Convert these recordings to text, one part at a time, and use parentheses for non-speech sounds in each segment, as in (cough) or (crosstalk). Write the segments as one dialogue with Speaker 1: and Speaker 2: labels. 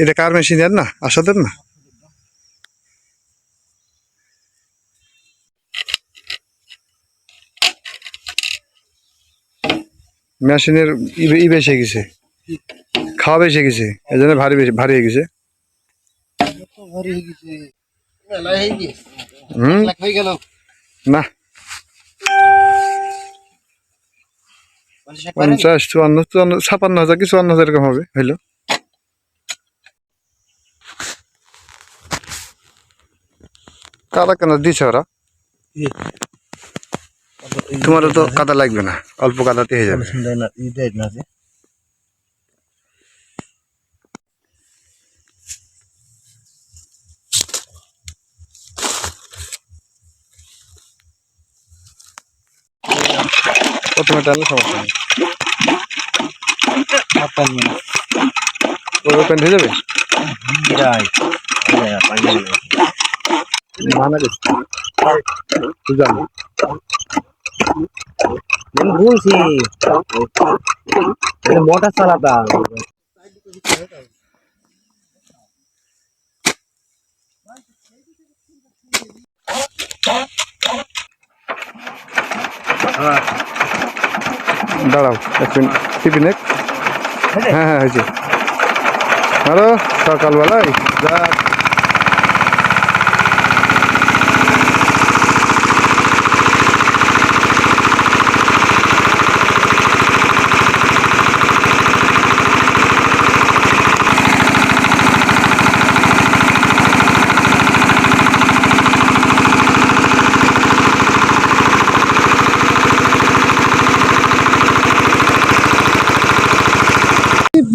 Speaker 1: এটা কার মেশিন এর না? আসাদের না? মেশিনের ই বেশি গেছে। খাওয়া বেশি গেছে। এই জন্য ভারী ভারী হয়ে গেছে। না?
Speaker 2: পঞ্চাশ,
Speaker 1: চুয়ান্ন চুয়ান্ন, ছাপান্ন হাজার কি চুয়ান্ন হাজার এরকম হবে, হইল। কাদা কেন দিছে ওরা? তোমারও তো কাদা লাগবে না অল্প কাদাতে হয়ে যাবে। প্রথমে টানলে সমস্যা নেই। ওই প্যান্ট হয়ে যাবে?
Speaker 2: যায়। যায়, আর পারবে না।
Speaker 1: মানা গেছে তুই জানো
Speaker 2: আমি বলছি মোটর চালাতা
Speaker 1: দাঁড়াও এক মিনিট হ্যাঁ হ্যাঁ হয়েছে আরও সকালবেলায় যা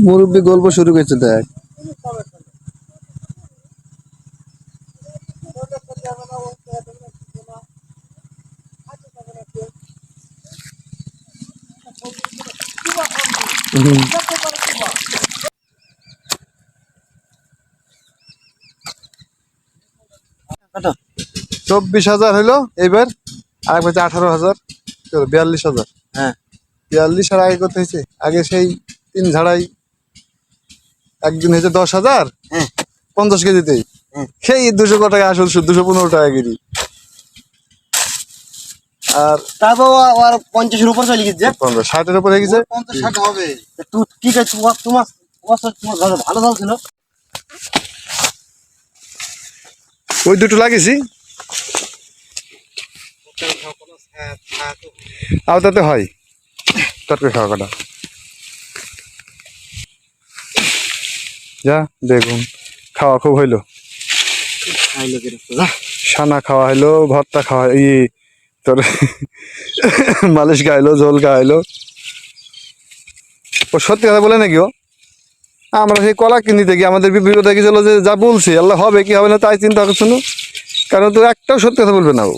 Speaker 1: মুরব্বী গল্প শুরু করেছে দেখ। চব্বিশ হাজার হইল এইবার আর বলছে আঠারো হাজার বিয়াল্লিশ হাজার।
Speaker 2: হ্যাঁ।
Speaker 1: বিয়াল্লিশ আর আগে করতে হয়েছে? আগে সেই তিন ঝাড়াই একদিন হয়েছে দশ হাজার
Speaker 2: হ্যাঁ।
Speaker 1: পঞ্চাশ কেজিতেই।
Speaker 2: হ্যাঁ।
Speaker 1: সেই দুশো টাকা আসল সুদ দুশো পনেরো টাকা কেজি। আর
Speaker 2: তারপর আর পঞ্চাশের উপর চলে গেছে।
Speaker 1: পনেরো ষাটের উপর হয়ে গেছে।
Speaker 2: পঞ্চাশ ষাট হবে। তুই কি তোমার তোমার ভালো দল ছিল?
Speaker 1: ওই দুটো লাগিয়েছি। আর তাতে হয়। তরকারি খাওয়া কটা। যা দেখুন খাওয়া খুব হইল। সানা খাওয়া হইল ভর্তা খাওয়া ই তোর (laughs) মালিশ খাইলো ঝোল খাওয়াইলো ও সত্যি কথা বলে নাকি ও? আমরা সেই কলা কিনতে গিয়ে আমাদের বিপদ গেছিল যে যা বলছি আল্লাহ হবে কি হবে না তাই চিন্তা করছ না? কারণ তো একটাও সত্যি কথা বলবে না ও।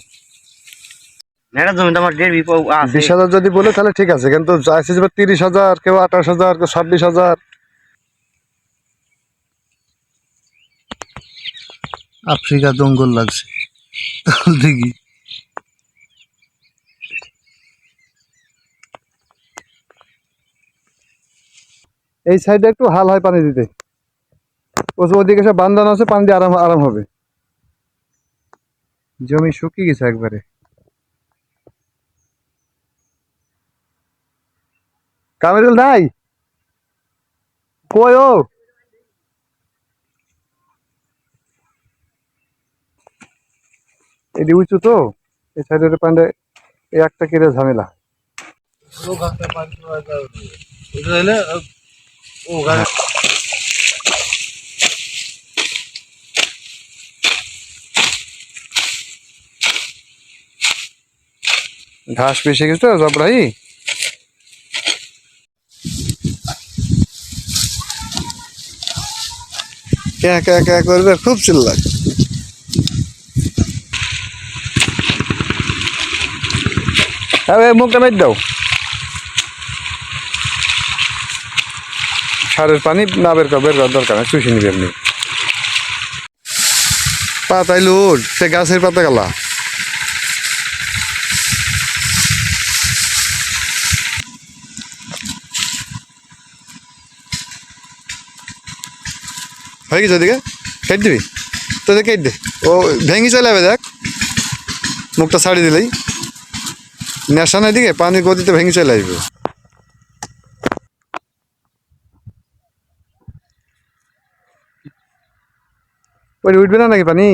Speaker 1: বিশ হাজার যদি বলে তাহলে ঠিক আছে কিন্তু চাইছে তিরিশ হাজার কেউ আঠাশ হাজার কেউ ছাব্বিশ হাজার।
Speaker 3: আফ্রিকা জঙ্গল লাগছে। দেখি।
Speaker 1: এই সাইডে একটু হাল হয় পানি দিতে। ওদিকে সব বান্ধানো আছে, পানি দিয়ে আরাম আরাম হবে। জমি শুকিয়ে গেছে একবারে। কামেরুল নাই কই ও? এটি উঁচু তো, এই সাইডের পান্ডে এই একটা কেটে ঝামেলা। ঘাস পেশে গেছে তো জবড়াই। ক্যা ক্যা ক্যা করবে, খুব চিল্লায় আরে মুখটা মেট দাও। সারের পানি না বের কর, বের করার দরকার নেই, চুষে নিবি এমনি। পাতাই লুট, সে গাছের পাতা গেলা। হয়ে গেছে ওদিকে? কেটে দিবি? তো কেটে দে। ও ভেঙে চলে যাবে, দেখ। মুখটা ছাড়ি দিলেই। নেশা নাই দিকে পানির গতিতে ভেঙে চলে আসবে। উঠবে না নাকি পানি?